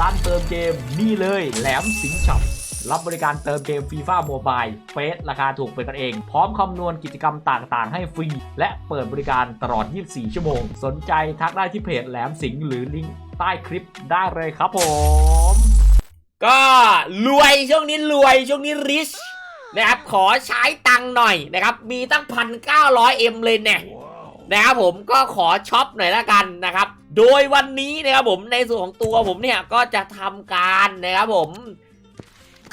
ร้านเติมเกมนี่เลยแหลมสิงห์ช็อปรับบริการเติมเกมฟีฟ่าโมบายเฟสราคาถูกเป็นกันเอง พร้อมคำนวณกิจกรรมต่างๆ ให้ฟรี และเปิดบริการตลอด 24 ชั่วโมง สนใจทักได้ที่เพจแหลมสิงห์หรือลิงก์ใต้คลิปได้เลยครับผม ก็รวยช่วงนี้รวยช่วงนี้ริชนะครับ ขอใช้ตังหน่อยนะครับ มีตั้งพันเก้าร้อยเอ็มเลยเนี่ย นะครับผมก็ขอช็อปหน่อยละกันนะครับ โดยวันนี้นะครับผมในส่วนของตัวผมเนี่ยก็จะทำการนะครับผม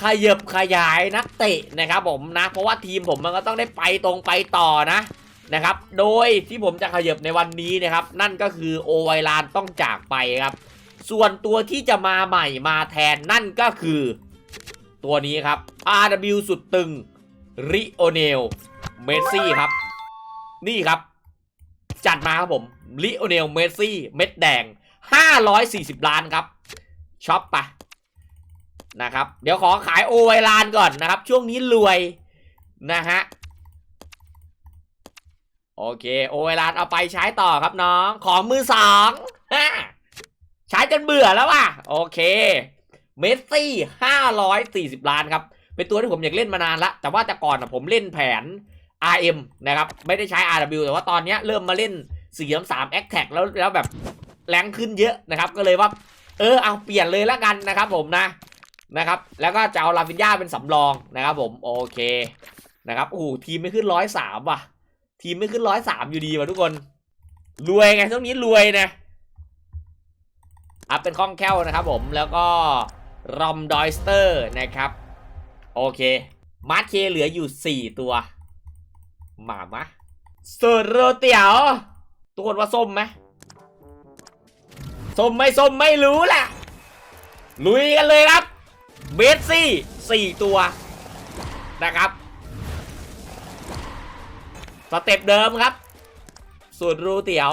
ขยับขยายนักเตะนะครับผมนะ เพราะว่าทีมผมมันก็ต้องได้ไปตรงไปต่อนะนะครับ โดยที่ผมจะขยับในวันนี้นะครับ นั่นก็คือโอไวลานต้องจากไปครับ ส่วนตัวที่จะมาใหม่มาแทนนั่นก็คือ ตัวนี้ครับ RW สุดตึงริโอเนลเมสซี่ครับ นี่ครับ จัดมาครับผมริโอเนลเมสซี่เม็ดแดง 540 ล้านครับช็อปไปนะครับ เดี๋ยวขอขายโอไวลานก่อนนะครับ ช่วงนี้รวยนะฮะโอเค โอไวลานเอาไปใช้ต่อครับน้อง ของมือสองใช้จนเบื่อแล้วว่ะ โอเค เมสซี่540ล้านครับ เป็นตัวที่ผมอยากเล่นมานานละ แต่ว่าแต่ก่อนผมเล่นแผน RM นะครับไม่ได้ใช้ RW แต่ว่าตอนนี้เริ่มมาเล่น4 3 3 a c t a c แอคแท็กแล้วแล้วแบบแรงขึ้นเยอะนะครับ ก็เลยว่า เออเอาเปลี่ยนเลยแล้วกันนะครับผมนะนะครับแล้วก็จะเอาลาฟินยาเป็นสำรองนะครับผมโอเคนะครับโอ้โหทีมไม่ขึ้นร้อยสามว่ะ ทีมไม่ขึ้นร้อยสามอยู่ดีว่ะทุกคน รวยไงช่วงนี้รวยนะอัพเป็นคล่องแคล่วนะครับผมแล้วก็รอมดอยสเตอร์นะครับ โอเค มาร์คเคเหลืออยู่ 4 ตัว หมามะส่วนโรเตียว ทุกคนว่าส้มไหมส้มไม่ส้มไม่รู้แหละลุยกันเลยครับ เบสซี่4ตัวนะครับ สเต็ปเดิมครับส่วนรูเตี๋ยว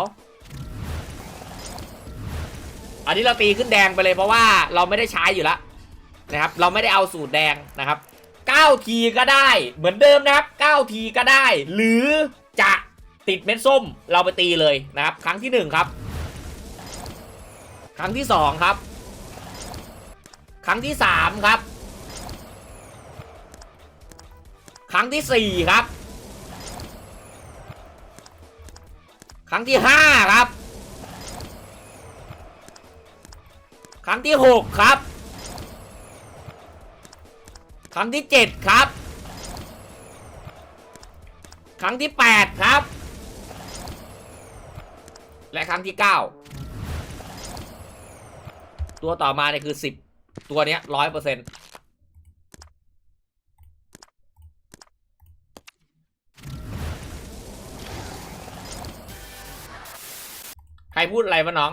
อันนี้เราตีขึ้นแดงไปเลยเพราะว่าเราไม่ได้ใช้อยู่แล้วนะครับ เราไม่ได้เอาสูตรแดงนะครับ 9 ทีก็ได้ เหมือนเดิมนะครับ 9 ทีก็ได้ หรือจะติดเม็ดส้มเราไปตีเลยนะครับ ครั้งที่ 1 ครับ ครั้งที่ 2 ครับ ครั้งที่ 3 ครับ ครั้งที่ 4 ครับ ครั้งที่ 5 ครับ ครั้งที่หกครับ ครั้งที่เจ็ดครับ ครั้งที่แปดครับ และครั้งที่เก้าตัวต่อมาเนี่ยคือสิบตัวเนี้ยร้อยเปอร์เซ็นต์ใครพูดอะไรวะน้อง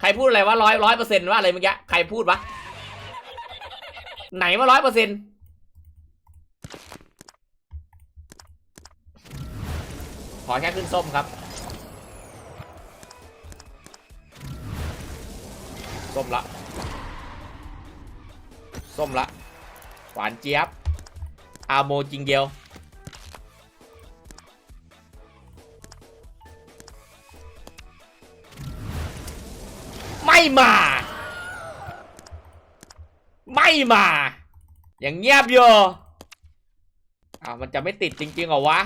ใครพูดอะไรว่าร้อยร้อยเปอร์เซ็นต์ว่าอะไรเมื่อกี้ ใครพูดวะ ไหนว่าร้อยเปอร์เซ็นต์ขอแค่ขึ้นส้มครับ ส้มละ ส้มละ หวานเจี๊ยบ อาโมจิงเกลไม่มา ไม่มาอย่างเงียบอยู่อ้าวมันจะไม่ติดจริงๆเหรอวะ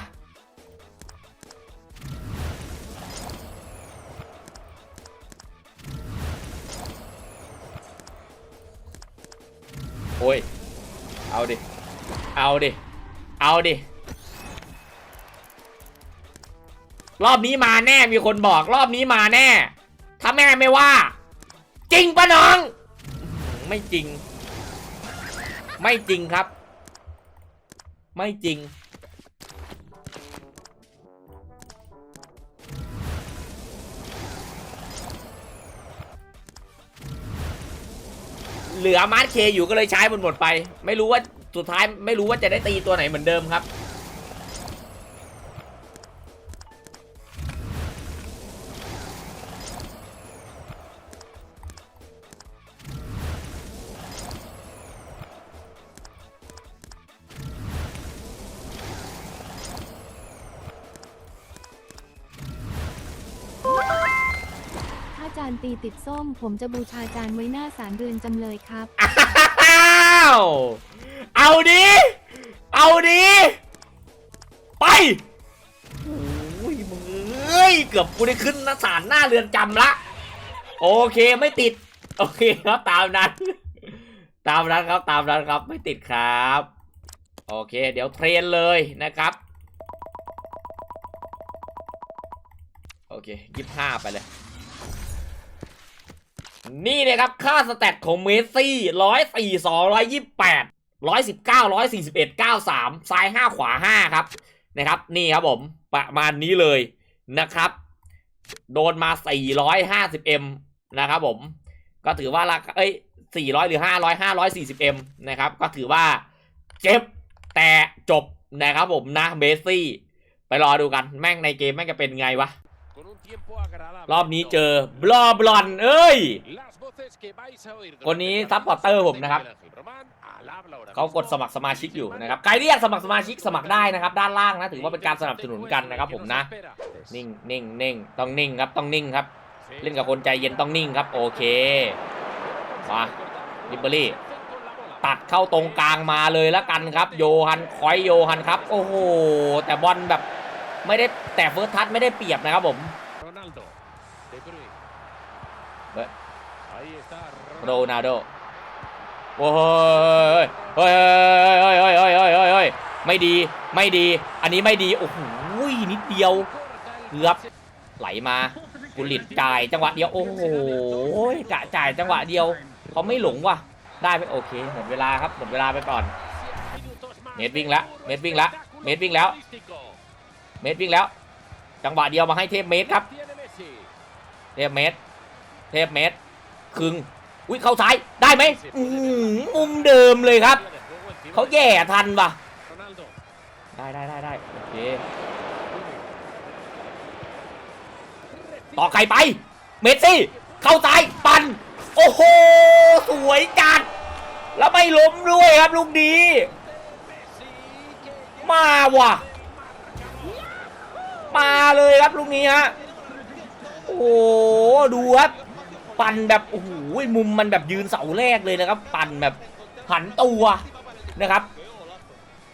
โอ้ย เอาดิ เอาดิ เอาดิ รอบนี้มาแน่ มีคนบอกรอบนี้มาแน่ ถ้าแม่ไม่ว่า จริงปะน้อง ไม่จริง ไม่จริงครับ ไม่จริง เหลือมาร์คเคอยู่ก็เลยใช้หมดหมดไป ไม่รู้ว่าสุดท้ายไม่รู้ว่าจะได้ตีตัวไหนเหมือนเดิมครับ ตีติดส้ม ผมจะบูชาจานไว้หน้าศาลเรือนจำเลยครับ อ้าวเอาดิเอาดิไปโอ้ยมึงเอ้ยเกือบกูได้ขึ้นหน้าศาลหน้าเรือนจำละ โอเคไม่ติด โอเคครับตามนั้น ตามนั้นครับตามนั้นครับไม่ติดครับ โอเค เดี๋ยวเทรนเลยนะครับ โอเคยี่ห้าไปเลย นี่นะครับค่าสแตทของเมสซี่ร้อยสี่สองร้อยยี่แปดร้อยสิบเก้าร้อยสี่สิบเอ็ดเก้าสามซ้ายห้าขวาห้าครับนะครับ นี่ครับผมประมาณนี้เลยนะครับ โดนมา 450m นะครับผม ก็ถือว่าราคาเอ้ย400หรือ500 540m นะครับ ก็ถือว่าเจ็บแต่จบนะครับผมนะเมสซี่ ไปรอดูกันแม่งในเกมแม่งจะเป็นไงวะ รอบนี้เจอบลอบลอน เอ้ย คนนี้ซัพพอร์เตอร์ผมนะครับ เขากดสมัครสมาชิกอยู่นะครับ ใครที่อยากสมัครสมาชิกสมัครได้นะครับ ด้านล่างนะ ถือว่าเป็นการสนับสนุนกันนะครับผมนะ นิ่งนิ่งนิ่งต้องนิ่งครับ ต้องนิ่งครับ เล่นกับคนใจเย็นต้องนิ่งครับ โอเค มาลิเบอรี่ ตัดเข้าตรงกลางมาเลยแล้วกันครับ โยฮันคอยโยฮันครับ โอ้โห แต่บอลแบบ ไม่ได้แต่เฟิร์สทัชไม่ได้เปรียบนะครับผมโรนัลโดโอ้ยเฮ้ยเฮ้ยเฮ้ยเฮ้ยเฮ้ยเฮ้ยเฮ้ยไม่ดีไม่ดี อันนี้ไม่ดี โอ้โหนิดเดียวเกือบไหลมากุลิตจ่ายจังหวะเดียว โอ้โหกะจ่ายจังหวะเดียวเขาไม่หลงว่ะ ได้ไหมโอเคหมดเวลาครับหมดเวลาไปก่อน เมดวิ่งแล้วเมดวิ่งแล้วเมดวิ่งแล้ว เมดวิ่งแล้ว จังหวะเดียวมาให้เทพเมดครับ เทพเมดเทพเมดคึงอุ้ยเข้าซ้ายได้ไหมอื้อหือมุมเดิมเลยครับเขาแย่ทันว่ะได้ได้ได้ได้โอเคต่อไก่ไป เมสซี่ เข้าซ้ายปันโอ้โห สวยจัด แล้วไม่ล้มด้วยครับลูกนี้ มาว่ะ มาเลยครับลูกนี้ฮะโอ้โหดูครับปั่นแบบโอ้โหมุมมันแบบยืนเสาแรกเลยนะครับ ปั่นแบบหันตัวนะครับ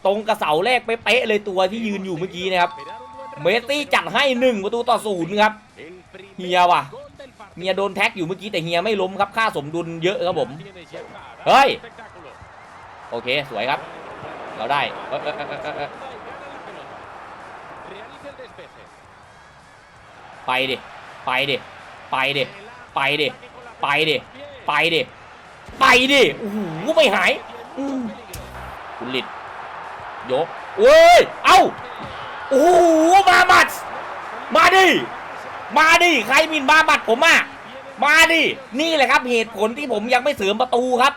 ตรงกับเสาแรกเป๊ะเลยตัวที่ยืนอยู่เมื่อกี้นะครับเมสซี่จัดให้หนึ่งประตูต่อศูนย์ครับเฮียว่ะเฮียโดนแท็กอยู่เมื่อกี้แต่เฮียไม่ล้มครับค่าสมดุลเยอะครับผมเฮ้ยโอเคสวยครับ เราได้ ไปดิ ไปดิ ไปดิ ไปดิ ไปดิ ไปดิ ไปดิโอ้โหไม่หายคุณลิดยกเว้ย เอ้า โอ้โห มาบัดมาดิ มาดิ ใครมินมาบัดผมอะ มาดิ นี่แหละครับเหตุผลที่ผมยังไม่เสริมประตูครับ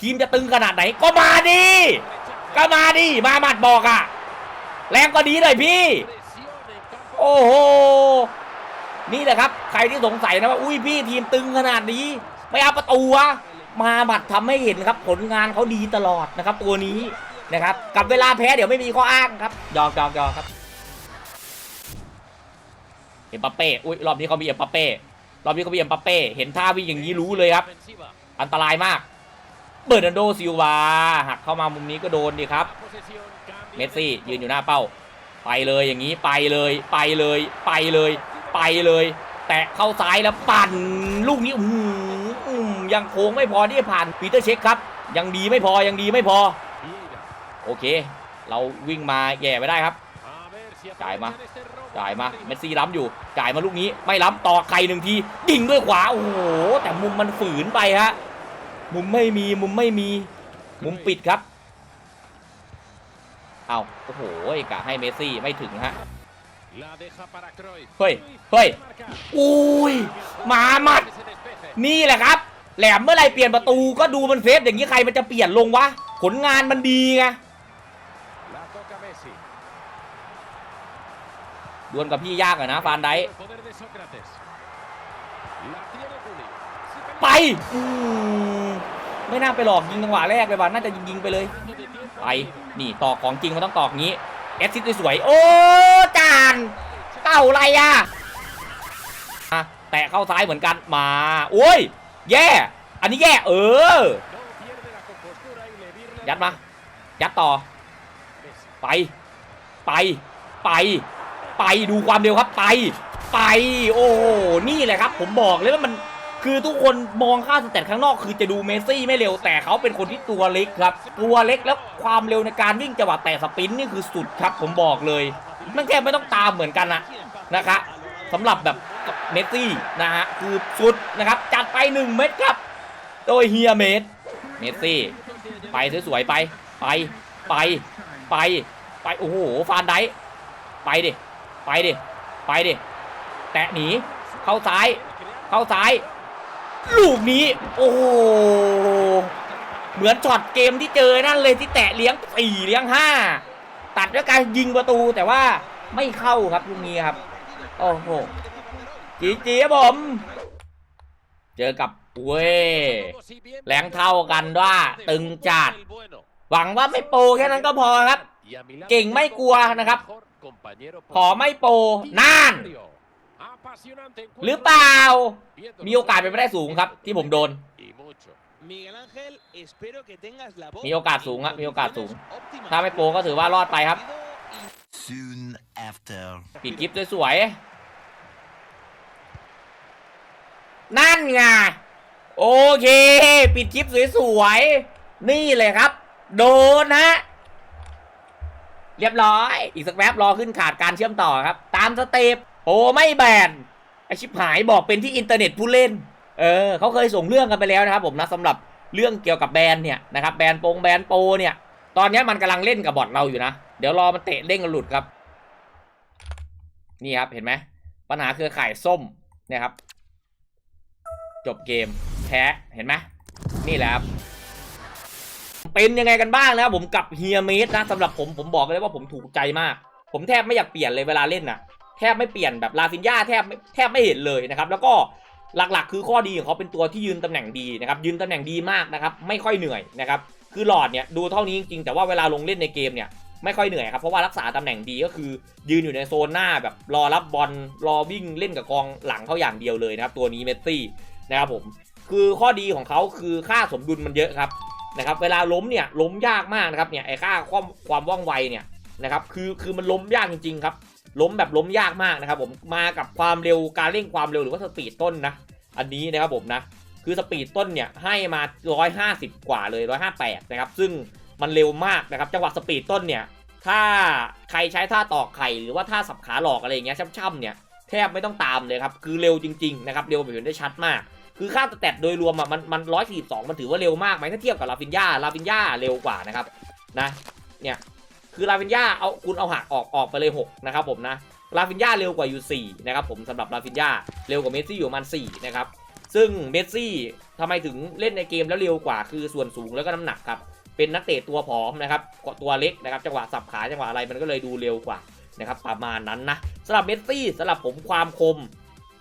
ทีมจะตึงขนาดไหนก็มาดิ ก็มาดิ มาบัดบอกอะ แรงกว่านี้หน่อยพี่ โอ้โห นี่แหละครับ ใครที่สงสัยนะว่า อุ้ยพี่ทีมตึงขนาดนี้ ไม่เอาประตูวะมาบัดทำให้เห็นครับ ผลงานเขาดีตลอดนะครับ ตัวนี้นะครับ กับเวลาแพ้เดี๋ยวไม่มีข้ออ้างครับยอกยอกยอกครับเอ็มปัปเป้อุ้ยรอบนี้เขามีเอ็มปัปเป้รอบนี้เขามีเอ็มปัปเป้เห็นท่าวิ่งอย่างนี้รู้เลยครับ อันตรายมากเบอร์นันโดซิลวาหักเข้ามามุมนี้ก็โดนดีครับเมสซี่ยืนอยู่หน้าเป้า ไปเลยอย่างนี้ไปเลย ไปเลย ไปเลย ไปเลย แตะเข้าซ้ายแล้วปั่นลูกนี้อื้อหืออื้อยังโค้งไม่พอที่จะผ่านปีเตอร์เช็คครับ ยังดีไม่พอยังดีไม่พอ โอเค เราวิ่งมาแย่ไม่ได้ครับจ่ายมาจ่ายมาเมสซี่ล้ำอยู่จ่ายมาลูกนี้ไม่ล้ำต่อใครหนึ่งทีดิ่งด้วยขวาโอ้โหแต่มุมมันฝืนไปฮะมุมไม่มีมุมไม่มี มุมปิดครับเอาโอ้โหกะให้เมสซี่ไม่ถึงฮะ เฮ้ย เฮ้ย อุ้ย มาหมัด นี่แหละครับ แหลมเมื่อไหรเปลี่ยนประตูก็ดูมันเซฟอย่างนี้ใครมันจะเปลี่ยนลงวะ ผลงานมันดีไงดวลกับพี่ยากอะนะฟานไดค์ไปอืมไม่น่าไปหลอกยิงจังหวะแรกเลยว่ะน่าจะยิงยิงๆไปเลย ไป นี่ตอกของจริงมันต้องตอกงี้ แอสซิสต์สวยๆโอ้จานเต่าอะไรอะแตะเข้าซ้ายเหมือนกันมาโอ้ยแย่ อันนี้แย่เออ ยัดมา ยัดต่อ ไป ไป ไป ไปดูความเร็วครับไป ไป โอ้โหนี่แหละครับ ผมบอกเลยว่ามัน คือทุกคนมองค่าสแตทข้างนอกคือจะดูเมสซี่ไม่เร็วแต่เขาเป็นคนที่ตัวเล็กครับ ตัวเล็กแล้วความเร็วในการวิ่งจังหวะแตะสปินนี่คือสุดครับผมบอกเลยมันแค่ไม่ต้องตามเหมือนกันนะนะครับสำหรับแบบเมสซี่นะฮะคือสุดนะครับจัดไป 1 เม็ดครับ โดยเฮียเมสเมสซี่ ไปสวยๆไปไปไปไปไปโอ้โหฟานไดไปดิไปดิไปดิแตะหนีเข้าซ้าย เข้าซ้าย ลูกนี้ โอ้โหเหมือนช็อตเกมที่เจอนั่นเลยที่แตะเลี้ยงสี่เลี้ยงห้าตัดด้วยการยิงประตูแต่ว่าไม่เข้าครับลูกนี้ครับ โอ้โหจีจีครับผม เจอกับเว้ยแรงเท่ากันว่า ตึงจัดหวังว่าไม่โปรแค่นั้นก็พอครับ เก่งไม่กลัวนะครับ ขอไม่โปรน่าน หรือเปล่า มีโอกาสเป็นไปได้สูงครับ ที่ผมโดน มีโอกาสสูงอะมีโอกาสสูง ถ้าไม่โปรก็ถือว่ารอดไปครับ Soon after. ปิดคลิปสวยๆนั่นไงโอเค ปิดคลิปสวยๆ นี่เลยครับ โดนฮะ เรียบร้อย อีกสักแป๊บรอขึ้นขาดการเชื่อมต่อครับ ตามสเต็ป โอ้ไม่แบนไอชิบหายบอกเป็นที่อินเทอร์เน็ตผู้เล่น เออเขาเคยส่งเรื่องกันไปแล้วนะครับผมนะสำหรับเรื่องเกี่ยวกับแบนเนี่ยนะครับแบนโปงแบนโปเนี่ยตอนนี้มันกำลังเล่นกับบอทเราอยู่นะ เดี๋ยวรอมันเตะเด้งกันหลุดครับ นี่ครับเห็นไหมปัญหาคือข่ายส้มเนี่ยครับ จบเกมแพ้เห็นไหมนี่แหละครับเป็นยังไงกันบ้างนะครับผมกับเฮียเมสนะสำหรับผมผมบอกเลยว่าผมถูกใจมาก ผมแทบไม่อยากเปลี่ยนเลยเวลาเล่นน่ะ แทบไม่เปลี่ยนแบบลาฟินยาแทบแทบไม่เห็นเลยนะครับ แล้วก็หลักๆ คือข้อดีของเขาเป็นตัวที่ยืนตำแหน่งดีนะครับ ยืนตำแหน่งดีมากนะครับ ไม่ค่อยเหนื่อยนะครับ คือหลอดเนี่ยดูเท่านี้จริงๆ แต่ว่าเวลาลงเล่นในเกมเนี่ยไม่ค่อยเหนื่อยครับ เพราะว่ารักษาตำแหน่งดีก็คือ ยืนอยู่ในโซนหน้าแบบรอรับบอลรอวิ่งเล่นกับกองหลังเขาอย่างเดียวเลยนะครับ ตัวนี้เมสซี่นะครับผม คือข้อดีของเขาคือค่าสมดุลมันเยอะครับนะครับ เวลาล้มเนี่ยล้มยากมากนะครับเนี่ยไอ้ค่าความความว่องไวเนี่ยนะครับ คือคือมันล้มยากจริงๆครับ ล้มแบบล้มยากมากนะครับผมมากับความเร็วการเร่งความเร็วหรือว่าสปีดต้นนะอันนี้นะครับผมนะคือสปีดต้นเนี่ยให้มา 150 กว่าเลย 158 นะครับ ซึ่งมันเร็วมากนะครับ จังหวะสปีดต้นเนี่ย ถ้าใครใช้ท่าตอกไข่หรือว่าท่าสับขาหลอกอะไรอย่างเงี้ยช่ำๆเนี่ยแทบไม่ต้องตามเลยครับ คือเร็วจริงๆนะครับเร็วแบบเห็นได้ชัดมาก คือค่าสแตทโดยรวมอะมันมัน142มันถือว่าเร็วมากไหมถ้าเทียบกับลาฟินยาลาฟินยาเร็วกว่านะครับนะเนี่ย คือลาฟินยาเอาคุณเอาหักออกออกไปเลย 6 นะครับผมนะลาฟินยาเร็วกว่าอยู่4นะครับผมสำหรับลาฟินยาเร็วกว่าเมสซี่อยู่ประมาณ4นะครับซึ่งเมสซี่ทำไมถึงเล่นในเกมแล้วเร็วกว่าคือส่วนสูงแล้วก็น้ำหนักครับเป็นนักเตะตัวผอมนะครับตัวเล็กนะครับจังหวะสับขาจังหวะอะไรมันก็เลยดูเร็วกว่านะครับประมาณนั้นนะสำหรับเมสซี่สำหรับผมความคม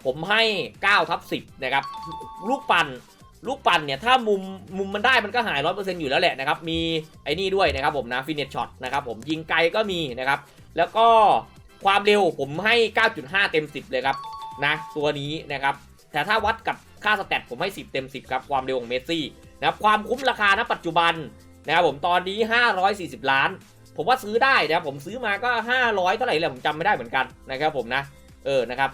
ผมให้9ทับ10นะครับลูกปั่น ลูกปั่นเนี่ยถ้ามุมมุมมันได้มันก็หาย100%อยู่แล้วแหละนะครับ มีไอ้นี่ด้วยนะครับผมนะฟินเนตช็อตนะครับผมยิงไกลก็มีนะครับ แล้วก็ความเร็วผมให้ 9.5 เต็ม 10 เลยครับนะตัวนี้นะครับแต่ถ้าวัดกับค่าสแตทผมให้ 10 เต็ม 10 ครับ ความเร็วของเมสซี่นะครับความคุ้มราคาณปัจจุบันนะครับผมตอนนี้ 540 ล้าน ผมว่าซื้อได้นะครับผมซื้อมาก็ 500 เท่าไหร่แหละผมจำไม่ได้เหมือนกันนะครับผมนะเออนะครับ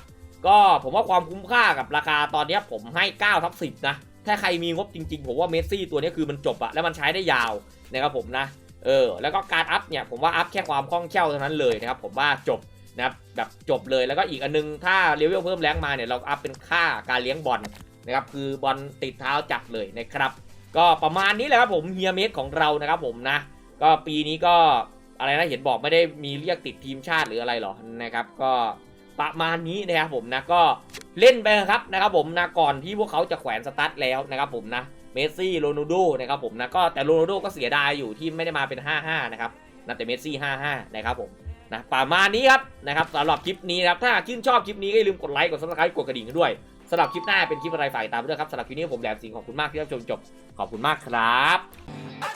ก็ผมว่าความคุ้มค่ากับราคาตอนนี้ผมให้9ทับ10 นะ ถ้าใครมีงบจริง ๆ ผมว่าเมสซี่ตัวนี้คือมันจบอะแล้วมันใช้ได้ยาวนะครับผมนะเออแล้วก็การอัพเนี่ยผมว่าอัพแค่ความคล่องแคล่วเท่านั้นเลยนะครับผมว่าจบนะครับแบบจบเลยแล้วก็อีกอันนึงถ้าเลเวลเพิ่มแรงมาเนี่ยเราอัพเป็นค่าการเลี้ยงบอลนะครับคือบอลติดเท้าจัดเลยนะครับก็ประมาณนี้แหละครับผมเฮียเมสของเรานะครับผมนะ ก็ปีนี้ก็อะไรนะเห็นบอกไม่ได้มีเรียกติดทีมชาติหรืออะไรหรอนะครับก็ ประมาณนี้นะครับผมนะก็เล่นไปครับนะครับผมนะก่อนที่พวกเขาจะแขวนสตาร์ทแล้วนะครับผมนะเมสซี่โรนัลโดนะครับผมนะก็แต่โรนัลโดก็เสียดายอยู่ที่ไม่ได้มาเป็น 5-5 นะครับนะแต่เมสซี่ 5-5 นะครับผมนะประมาณนี้ครับนะครับสำหรับคลิปนี้นะครับถ้าชื่นชอบคลิปนี้ก็อย่าลืมกดไลค์กดซับสไครต์กดกระดิ่งกันด้วยสำหรับคลิปหน้าเป็นคลิปอะไรฝ่ายตามด้วยครับสำหรับคลิปนี้ผมแหลมสิงห์ขอบคุณมากที่รับชมจบขอบคุณมากครับ